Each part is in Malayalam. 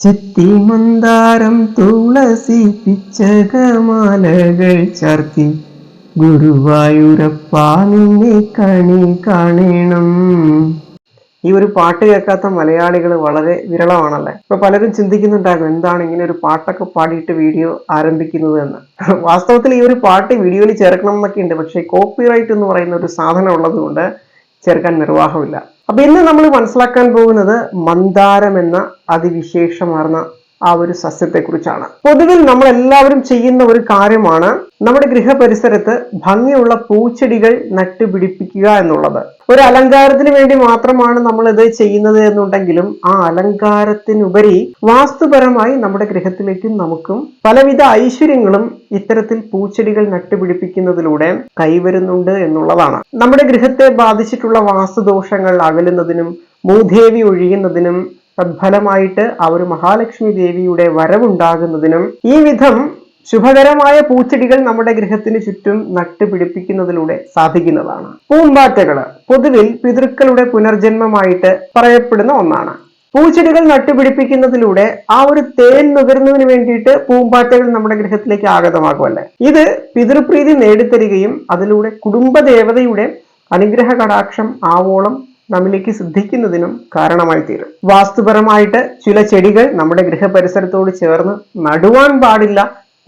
ചെത്തി മന്ദാരം തുളസി പിച്ചകമാലകൾ ചാർത്തി. ഗുരുവായൂരപ്പ കണി കാണണം. ഈ ഒരു പാട്ട് കേൾക്കാത്ത മലയാളികൾ വളരെ വിരളമാണല്ലേ? ഇപ്പൊ പലരും ചിന്തിക്കുന്നുണ്ടാകും എന്താണ് ഇങ്ങനെ ഒരു പാട്ടൊക്കെ പാടിയിട്ട് വീഡിയോ ആരംഭിക്കുന്നത് എന്ന്. വാസ്തവത്തിൽ ഈ ഒരു പാട്ട് വീഡിയോയിൽ ചേർക്കണം എന്നൊക്കെ ഉണ്ട് പക്ഷേ കോപ്പിറൈറ്റ് എന്ന് പറയുന്ന ഒരു സാധനം ഉള്ളത് കൊണ്ട് ചേർക്കാൻ നിർവാഹമില്ല. അപ്പൊ ഇന്ന് നമ്മൾ മനസ്സിലാക്കാൻ പോകുന്നത് മന്ദാരം എന്ന അതിവിശേഷമാർന്ന ആ ഒരു സസ്യത്തെക്കുറിച്ചാണ്. പൊതുവിൽ നമ്മൾ എല്ലാവരും ചെയ്യുന്ന ഒരു കാര്യമാണ് നമ്മുടെ ഗൃഹപരിസരത്ത് ഭംഗിയുള്ള പൂച്ചെടികൾ നട്ടുപിടിപ്പിക്കുക എന്നുള്ളത്. ഒരു അലങ്കാരത്തിന് വേണ്ടി മാത്രമാണ് നമ്മൾ ഇത് ചെയ്യുന്നത് എന്നുണ്ടെങ്കിലും ആ അലങ്കാരത്തിനുപരി വാസ്തുപരമായി നമ്മുടെ ഗൃഹത്തിലേക്കും നമുക്കും പലവിധ ഐശ്വര്യങ്ങളും ഇത്തരത്തിൽ പൂച്ചെടികൾ നട്ടുപിടിപ്പിക്കുന്നതിലൂടെ കൈവരുന്നുണ്ട് എന്നുള്ളതാണ്. നമ്മുടെ ഗൃഹത്തെ ബാധിച്ചിട്ടുള്ള വാസ്തുദോഷങ്ങൾ അകലുന്നതിനും മൂദേവി ഒഴിയുന്നതിനും തദ്ഫലമായിട്ട് ആ ഒരു മഹാലക്ഷ്മി ദേവിയുടെ വരവുണ്ടാകുന്നതിനും ഈ വിധം ശുഭകരമായ പൂച്ചെടികൾ നമ്മുടെ ഗൃഹത്തിന് ചുറ്റും നട്ടുപിടിപ്പിക്കുന്നതിലൂടെ സാധിക്കുന്നതാണ്. പൂമ്പാറ്റകൾ പൊതുവിൽ പിതൃക്കളുടെ പുനർജന്മമായിട്ട് പറയപ്പെടുന്ന ഒന്നാണ്. പൂച്ചെടികൾ നട്ടുപിടിപ്പിക്കുന്നതിലൂടെ ആ ഒരു തേൻ നുകരുന്നതിന് വേണ്ടിയിട്ട് പൂമ്പാറ്റകൾ നമ്മുടെ ഗൃഹത്തിലേക്ക് ആഗതമാകുമല്ലേ? ഇത് പിതൃപ്രീതി നേടിത്തരികയും അതിലൂടെ കുടുംബദേവതയുടെ അനുഗ്രഹ കടാക്ഷം ആവോളം നമ്മിലേക്ക് സിദ്ധിക്കുന്നതിനും കാരണമായി തീരും വാസ്തുപരമായിട്ട് ചില ചെടികൾ നമ്മുടെ ഗൃഹപരിസരത്തോട് ചേർന്ന് നടുവാൻ പാടില്ല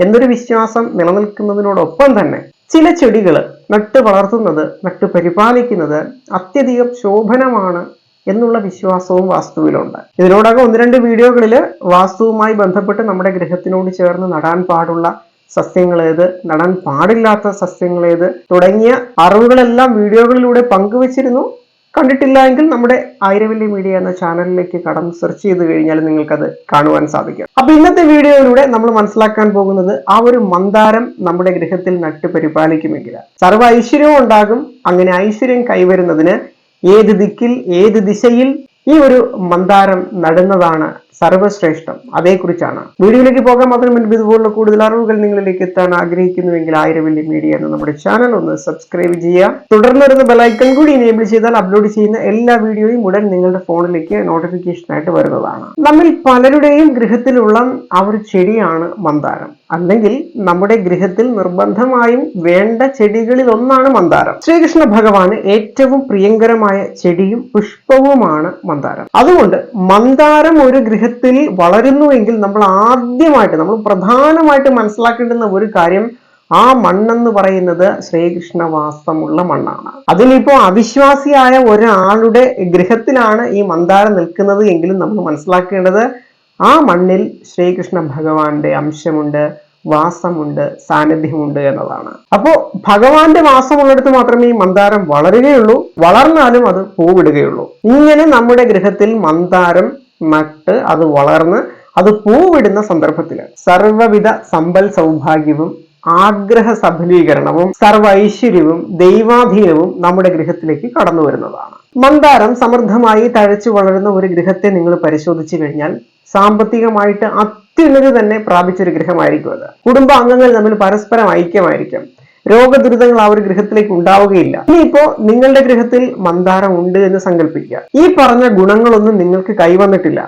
എന്നൊരു വിശ്വാസം നിലനിൽക്കുന്നതിനോടൊപ്പം തന്നെ ചില ചെടികൾ നട്ടു വളർത്തുന്നത് നട്ടു പരിപാലിക്കുന്നത് അത്യധികം ശോഭനമാണ് എന്നുള്ള വിശ്വാസവും വാസ്തുവിലുണ്ട്. ഇതിനോടകം ഒന്ന് രണ്ട് വീഡിയോകളിൽ വാസ്തുവുമായി ബന്ധപ്പെട്ട് നമ്മുടെ ഗൃഹത്തിനോട് ചേർന്ന് നടാൻ പാടുള്ള സസ്യങ്ങൾ ഏത് നടാൻ പാടില്ലാത്ത സസ്യങ്ങൾ ഏത് തുടങ്ങിയ അറിവുകളെല്ലാം വീഡിയോകളിലൂടെ പങ്കുവച്ചിരുന്നു. കണ്ടിട്ടില്ല എങ്കിൽ നമ്മുടെ ആയിരവല്ലി മീഡിയ എന്ന ചാനലിലേക്ക് കടന്ന് സെർച്ച് ചെയ്ത് കഴിഞ്ഞാൽ നിങ്ങൾക്കത് കാണുവാൻ സാധിക്കും. അപ്പൊ ഇന്നത്തെ വീഡിയോയിലൂടെ നമ്മൾ മനസ്സിലാക്കാൻ പോകുന്നത് ആ ഒരു മന്ദാരം നമ്മുടെ ഗൃഹത്തിൽ നട്ട് പരിപാലിക്കുമെങ്കിൽ. സർവ ഐശ്വര്യവും ഉണ്ടാകും. അങ്ങനെ ഐശ്വര്യം കൈവരുന്നതിന് ഏത് ദിക്കിൽ ഏത് ദിശയിൽ ഈ ഒരു മന്ദാരം നടുന്നതാണ് സർവശ്രേഷ്ഠം അതേക്കുറിച്ചാണ്. വീഡിയോയിലേക്ക് പോകാൻ മാത്രം മുൻപ് ഇതുപോലുള്ള കൂടുതൽ അറിവുകൾ നിങ്ങളിലേക്ക് എത്താൻ ആഗ്രഹിക്കുന്നുവെങ്കിൽ ആയിരം വലിയ മീഡിയ എന്ന നമ്മുടെ ചാനൽ ഒന്ന് സബ്സ്ക്രൈബ് ചെയ്യുക. തുടർന്ന് വരുന്ന ബെലൈക്കൺ കൂടി എനേബിൾ ചെയ്താൽ അപ്ലോഡ് ചെയ്യുന്ന എല്ലാ വീഡിയോയും ഉടൻ നിങ്ങളുടെ ഫോണിലേക്ക് നോട്ടിഫിക്കേഷൻ ആയിട്ട് വരുന്നതാണ്. നമ്മിൽ പലരുടെയും ഗൃഹത്തിലുള്ള ആ ഒരു ചെടിയാണ് മന്ദാരം. അല്ലെങ്കിൽ നമ്മുടെ ഗൃഹത്തിൽ നിർബന്ധമായും വേണ്ട ചെടികളിൽ ഒന്നാണ് മന്ദാരം. ശ്രീകൃഷ്ണ ഭഗവാന് ഏറ്റവും പ്രിയങ്കരമായ ചെടിയും പുഷ്പവുമാണ് മന്ദാരം. അതുകൊണ്ട് മന്ദാരം ഒരു ഗൃഹത്തിൽ വളരുന്നുവെങ്കിൽ നമ്മൾ ആദ്യമായിട്ട് നമ്മൾ പ്രധാനമായിട്ട് മനസ്സിലാക്കേണ്ടുന്ന ഒരു കാര്യം ആ മണ്ണെന്ന് പറയുന്നത് ശ്രീകൃഷ്ണവാസമുള്ള മണ്ണാണ്. അതിലിപ്പോ അവിശ്വാസിയായ ഒരാളുടെ ഗൃഹത്തിലാണ് ഈ മന്ദാരം നിൽക്കുന്നത് എങ്കിലും നമ്മൾ മനസ്സിലാക്കേണ്ടത് ആ മണ്ണിൽ ശ്രീകൃഷ്ണ ഭഗവാന്റെ അംശമുണ്ട് വാസമുണ്ട് സാന്നിധ്യമുണ്ട് എന്നതാണ്. അപ്പോ ഭഗവാന്റെ വാസമുള്ളിടത്ത് മാത്രമേ ഈ മന്ദാരം വളരുകയുള്ളൂ വളർന്നാലും അത് പൂവിടുകയുള്ളൂ. ഇങ്ങനെ നമ്മുടെ ഗൃഹത്തിൽ മന്ദാരം നട്ട് അത് വളർന്ന് അത് പൂവിടുന്ന സന്ദർഭത്തിൽ സർവവിധ സമ്പൽ സൗഭാഗ്യവും ആഗ്രഹ സഫലീകരണവും സർവ ഐശ്വര്യവും ദൈവാധീനവും നമ്മുടെ ഗൃഹത്തിലേക്ക് കടന്നു വരുന്നതാണ്. മന്ദാരം സമൃദ്ധമായി തഴച്ചു വളരുന്ന ഒരു ഗൃഹത്തെ നിങ്ങൾ പരിശോധിച്ചു കഴിഞ്ഞാൽ സാമ്പത്തികമായിട്ട് അത്യുന്നതി തന്നെ പ്രാപിച്ച ഒരു ഗൃഹമായിരിക്കും അത്. കുടുംബ അംഗങ്ങൾ തമ്മിൽ പരസ്പരം ഐക്യമായിരിക്കും. രോഗദുരിതങ്ങൾ ആ ഒരു ഗൃഹത്തിലേക്ക് ഉണ്ടാവുകയില്ല. ഇനിയിപ്പോ നിങ്ങളുടെ ഗൃഹത്തിൽ മന്ദാരം ഉണ്ട് എന്ന് സങ്കല്പിക്കുക ഈ പറഞ്ഞ ഗുണങ്ങളൊന്നും നിങ്ങൾക്ക് കൈവന്നിട്ടില്ല.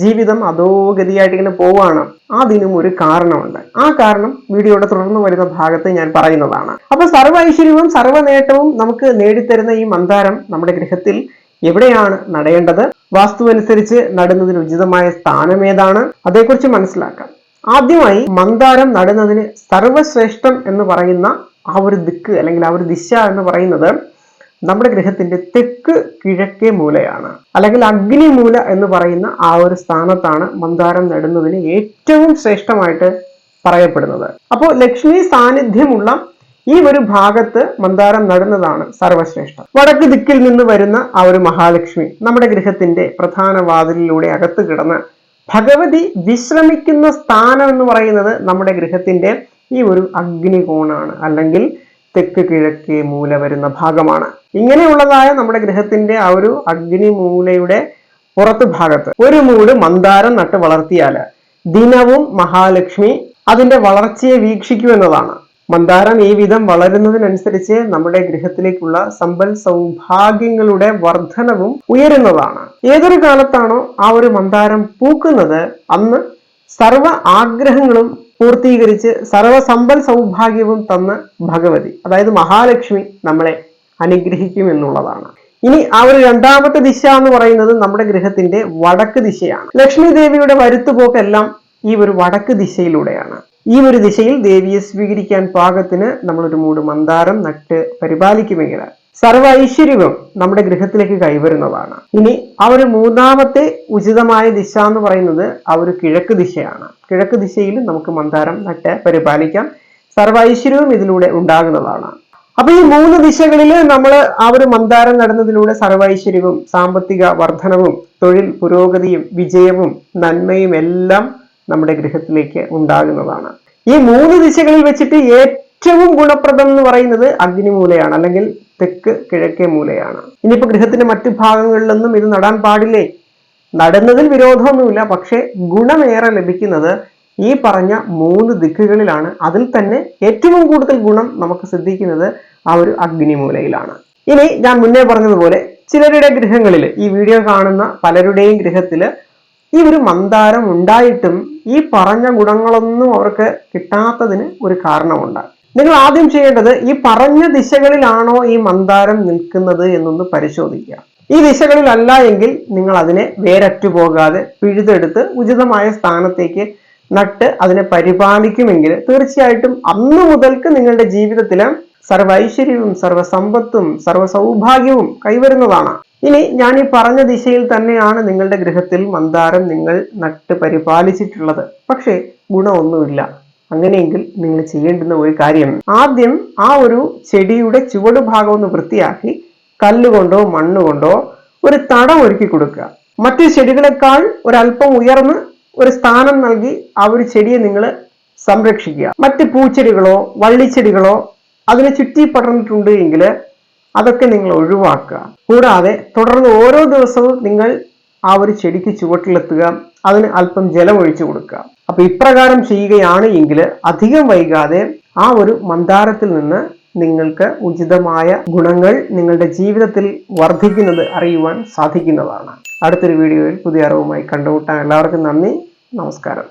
ജീവിതം അധോഗതിയായിട്ട് ഇങ്ങനെ പോവാണ് അതിനും ഒരു കാരണമുണ്ട്. ആ കാരണം വീഡിയോയുടെ തുടർന്ന് വരുന്ന ഭാഗത്ത് ഞാൻ പറയുന്നതാണ്. അപ്പൊ സർവ ഐശ്വര്യവും സർവ നേട്ടവും നമുക്ക് നേടിത്തരുന്ന ഈ മന്ദാരം നമ്മുടെ ഗൃഹത്തിൽ എവിടെയാണ് നടേണ്ടത്? വാസ്തു അനുസരിച്ച് നടുന്നതിന് ഉചിതമായ സ്ഥാനം ഏതാണ്? അതേക്കുറിച്ച് മനസ്സിലാക്കാം. ആദ്യമായി മന്ദാരം നടുന്നതിന് സർവശ്രേഷ്ഠം എന്ന് പറയുന്ന ആ ഒരു ദിക്ക് അല്ലെങ്കിൽ ആ ഒരു ദിശ എന്ന് പറയുന്നത് നമ്മുടെ ഗ്രഹത്തിന്റെ തെക്ക് കിഴക്കേ മൂലയാണ്. അല്ലെങ്കിൽ അഗ്നി മൂല എന്ന് പറയുന്ന ആ ഒരു സ്ഥാനത്താണ് മന്ദാരം നടുന്നതിന് ഏറ്റവും ശ്രേഷ്ഠമായിട്ട് പറയപ്പെടുന്നത്. അപ്പോൾ ലക്ഷ്മി സാന്നിധ്യമുള്ള ഈ ഒരു ഭാഗത്ത് മന്ദാരം നടുന്നതാണ് സർവശ്രേഷ്ഠം വടക്ക് ദിക്കിൽ നിന്ന് വരുന്ന ആ ഒരു മഹാലക്ഷ്മി നമ്മുടെ ഗൃഹത്തിന്റെ പ്രധാന വാതിലിലൂടെ അകത്ത് കിടന്ന് ഭഗവതി വിശ്രമിക്കുന്ന സ്ഥാനം എന്ന് പറയുന്നത് നമ്മുടെ ഗൃഹത്തിന്റെ ഈ ഒരു അഗ്നികോണാണ് അല്ലെങ്കിൽ തെക്ക് കിഴക്കേ മൂല വരുന്ന ഭാഗമാണ്. ഇങ്ങനെയുള്ളതായ നമ്മുടെ ഗ്രഹത്തിന്റെ ആ ഒരു അഗ്നി മൂലയുടെ പുറത്ത് ഭാഗത്ത് ഒരു മൂട് മന്ദാരം നട്ട് വളർത്തിയാൽ ദിനവും മഹാലക്ഷ്മി അതിന്റെ വളർച്ചയെ വീക്ഷിക്കൂ എന്നതാണ്. മന്ദാരം ഈ വിധം വളരുന്നതിനനുസരിച്ച് നമ്മുടെ ഗൃഹത്തിലേക്കുള്ള സമ്പൽ സൗഭാഗ്യങ്ങളുടെ വർധനവും ഉയരുന്നതാണ്. ഏതൊരു കാലത്താണോ ആ ഒരു മന്ദാരം പൂക്കുന്നത് അന്ന് സർവ ആഗ്രഹങ്ങളും പൂർത്തീകരിച്ച് സർവസമ്പൽ സൗഭാഗ്യവും തന്ന ഭഗവതി അതായത് മഹാലക്ഷ്മി നമ്മളെ അനുഗ്രഹിക്കും എന്നുള്ളതാണ് ഇനി ആ ഒരു രണ്ടാമത്തെ ദിശ എന്ന് പറയുന്നത് നമ്മുടെ ഗൃഹത്തിന്റെ വടക്ക് ദിശയാണ്. ലക്ഷ്മി ദേവിയുടെ വരുത്തുപോക്കെല്ലാം ഈ ഒരു വടക്ക് ദിശയിലൂടെയാണ്. ഈ ഒരു ദിശയിൽ ദേവിയെ സ്വീകരിക്കാൻ പാകത്തിന് നമ്മളൊരു മൂട് മന്ദാരം നട്ട് പരിപാലിക്കുമെങ്കിൽ സർവ ഐശ്വര്യവും നമ്മുടെ ഗൃഹത്തിലേക്ക് കൈവരുന്നതാണ്. ഇനി ആ ഒരു മൂന്നാമത്തെ ഉചിതമായ ദിശ എന്ന് പറയുന്നത് ആ ഒരു കിഴക്ക് ദിശയാണ്. കിഴക്ക് ദിശയിൽ നമുക്ക് മന്ദാരം നട്ട് പരിപാലിക്കാം. സർവ ഐശ്വര്യവും ഇതിലൂടെ ഉണ്ടാകുന്നതാണ്. അപ്പൊ ഈ മൂന്ന് ദിശകളിൽ നമ്മൾ ആ ഒരു മന്ദാരം നടന്നതിലൂടെ സർവൈശ്വര്യവും സാമ്പത്തിക വർധനവും തൊഴിൽ പുരോഗതിയും വിജയവും നന്മയും എല്ലാം നമ്മുടെ ഗൃഹത്തിലേക്ക് ഉണ്ടാകുന്നതാണ്. ഈ മൂന്ന് ദിശകളിൽ വെച്ചിട്ട് ഏറ്റവും ഗുണപ്രദം എന്ന് പറയുന്നത് അഗ്നി മൂലയാണ് അല്ലെങ്കിൽ തെക്ക് കിഴക്കേ മൂലയാണ്. ഇനിയിപ്പോൾ ഗൃഹത്തിന്റെ മറ്റു ഭാഗങ്ങളിലൊന്നും ഇത് നടാൻ പാടില്ലേ? നടുന്നതിൽ വിരോധമൊന്നുമില്ല പക്ഷേ ഗുണമേറെ ലഭിക്കുന്നത് ഈ പറഞ്ഞ മൂന്ന് ദിക്കുകളിലാണ്. അതിൽ തന്നെ ഏറ്റവും കൂടുതൽ ഗുണം നമുക്ക് സിദ്ധിക്കുന്നത് ആ ഒരു അഗ്നിമൂലയിലാണ്. ഇനി ഞാൻ മുന്നേ പറഞ്ഞതുപോലെ ചിലരുടെ ഗൃഹങ്ങളിൽ ഈ വീഡിയോ കാണുന്ന പലരുടെയും ഗൃഹത്തിൽ ഈ ഒരു മന്ദാരം ഉണ്ടായിട്ടും ഈ പറഞ്ഞ ഗുണങ്ങളൊന്നും അവർക്ക് കിട്ടാത്തതിന് ഒരു കാരണമുണ്ട്. നിങ്ങൾ ആദ്യം ചെയ്യേണ്ടത് ഈ പറഞ്ഞ ദിശകളിലാണോ ഈ മന്ദാരം നിൽക്കുന്നത് എന്നൊന്ന് പരിശോധിക്കുക. ഈ ദിശകളിലല്ല എങ്കിൽ നിങ്ങൾ അതിനെ വേരറ്റു പോകാതെ പിഴുതെടുത്ത് ഉചിതമായ സ്ഥാനത്തേക്ക് നട്ട് അതിനെ പരിപാലിക്കുമെങ്കിൽ തീർച്ചയായിട്ടും അന്ന് മുതൽക്ക് നിങ്ങളുടെ ജീവിതത്തിൽ സമ്പത്തും സർവസമ്പത്തും സർവസൗഭാഗ്യവും കൈവരുന്നതാണ്. ഇനി ഞാൻ ഈ പറഞ്ഞ ദിശയിൽ തന്നെയാണ് നിങ്ങളുടെ ഗൃഹത്തിൽ മന്ദാരം നിങ്ങൾ നട്ട് പരിപാലിച്ചിട്ടുള്ളത്. പക്ഷേ ഗുണമൊന്നുമില്ല. അങ്ങനെയെങ്കിൽ നിങ്ങൾ ചെയ്യേണ്ടുന്ന ഒരു കാര്യം. ആദ്യം ആ ഒരു ചെടിയുടെ ചുവട് ഭാഗം ഒന്ന് വൃത്തിയാക്കി കല്ലുകൊണ്ടോ മണ്ണുകൊണ്ടോ ഒരു തടം ഒരുക്കി കൊടുക്കുക. മറ്റു ചെടികളെക്കാൾ ഒരല്പം ഉയർന്ന് ഒരു സ്ഥാനം നൽകി ആ ഒരു ചെടിയെ നിങ്ങൾ സംരക്ഷിക്കുക. മറ്റ് പൂച്ചെടികളോ വള്ളിച്ചെടികളോ അതിനെ ചുറ്റി പടർന്നിട്ടുണ്ട് എങ്കിൽ അതൊക്കെ നിങ്ങൾ ഒഴിവാക്കുക. കൂടാതെ തുടർന്ന് ഓരോ ദിവസവും നിങ്ങൾ ആ ഒരു ചെടിക്ക് ചുവട്ടിലെത്തുക. അതിന് അല്പം ജലം ഒഴിച്ചു കൊടുക്കുക. അപ്പൊ ഇപ്രകാരം ചെയ്യുകയാണ് എങ്കിൽ അധികം വൈകാതെ ആ ഒരു മന്ദാരത്തിൽ നിന്ന് നിങ്ങൾക്ക് ഉചിതമായ ഗുണങ്ങൾ നിങ്ങളുടെ ജീവിതത്തിൽ വർദ്ധിക്കുന്നത് അറിയുവാൻ സാധിക്കുന്നതാണ്. അടുത്തൊരു വീഡിയോയിൽ പുതിയ അറിവുമായി കണ്ടുമുട്ടാൻ എല്ലാവർക്കും നന്ദി. നമസ്കാരം.